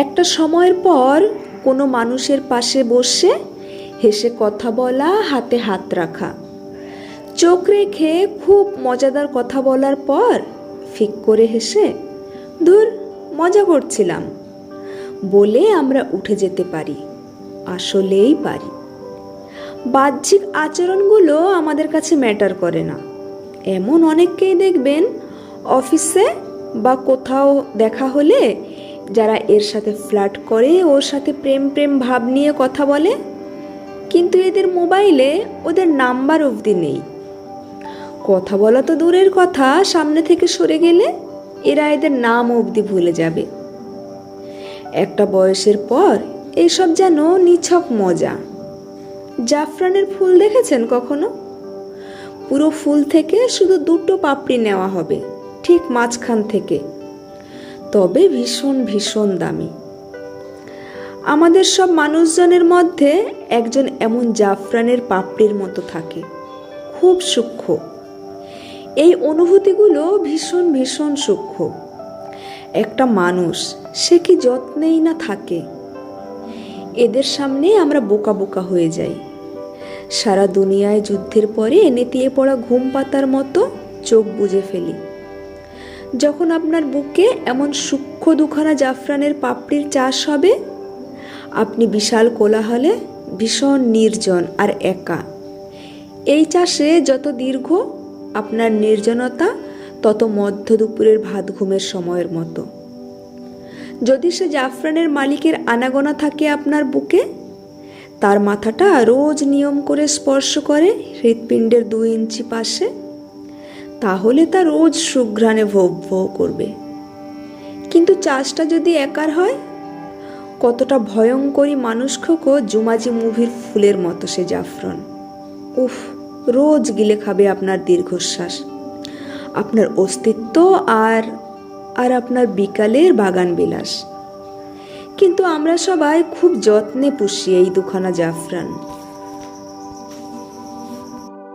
একটা সময়ের পর কোনো মানুষের পাশে বসে হেসে কথা বলা, হাতে হাত রাখা। চোখ রেখে খুব মজাদার কথা বলার পর ফিক করে হেসে, ধুর, মজা করছিলাম। বলে আমরা উঠে যেতে পারি। আসলেই পারি। বাহ্যিক আচরণগুলো আমাদের কাছে ম্যাটার করে না। এমন অনেককেই দেখবেন অফিসে বা কোথাও দেখা হলে যারা এর সাথে ফ্ল্যাট করে, ওর সাথে প্রেম প্রেম ভাব নিয়ে কথা বলে, কিন্তু এদের মোবাইলে ওদের নাম্বার অবধি নেই। কথা বলা তো দূরের কথা, সামনে থেকে সরে গেলে এরা এদের নাম অবধি ভুলে যাবে। একটা বয়সের পর এইসব যেন নিছক মজা। জাফরানের ফুল দেখেছেন কখনো? পুরো ফুল থেকে শুধু দুটো পাপড়ি নেওয়া হবে, ঠিক মাঝখান থেকে। তবে ভীষণ ভীষণ দামি। আমাদের সব মানুষজনের মধ্যে একজন এমন জাফরানের পাপড়ির মতো থাকে। খুব সূক্ষ্ম। এই অনুভূতিগুলো ভীষণ ভীষণ সূক্ষ্ম। একটা মানুষ, সে কি যত্নেই না থাকে। এদের সামনে আমরা বোকা বোকা হয়ে যাই। সারা দুনিয়ায় যুদ্ধের পরে নেতিয়ে পড়া ঘুম পাতার মতো চোখ বুজে ফেলি। যখন আপনার বুকে এমন সূক্ষ্ম দুখানা জাফরানের পাপড়ির চাষ হবে, আপনি বিশাল কোলাহলে ভীষণ নির্জন আর একা। এই চাষে যত দীর্ঘ আপনার নির্জনতা, তত মধ্য দুপুরের ভাত ঘুমের সময়ের মতো। যদি সে জাফরানের মালিকের আনাগোনা থাকে আপনার বুকে, তার মাথাটা রোজ নিয়ম করে স্পর্শ করে হৃৎপিণ্ডের দুই ইঞ্চি পাশে তাহলে তা রোজ সুঘ্রাণে ভোগ ভোগ করবে। কিন্তু চাষটা যদি একার হয়? কতটা ভয়ঙ্করী মানুষখোকো জুমাজি মুভির ফুলের মতো সে জাফরান। উফ, রোজ গিলে খাবে আপনার দীর্ঘশ্বাস। আপনার অস্তিত্ব আর আর আপনার বিকালের বাগান বিলাস। কিন্তু আমরা সবাই খুব যত্নে পুষি এই দুখানা জাফরান।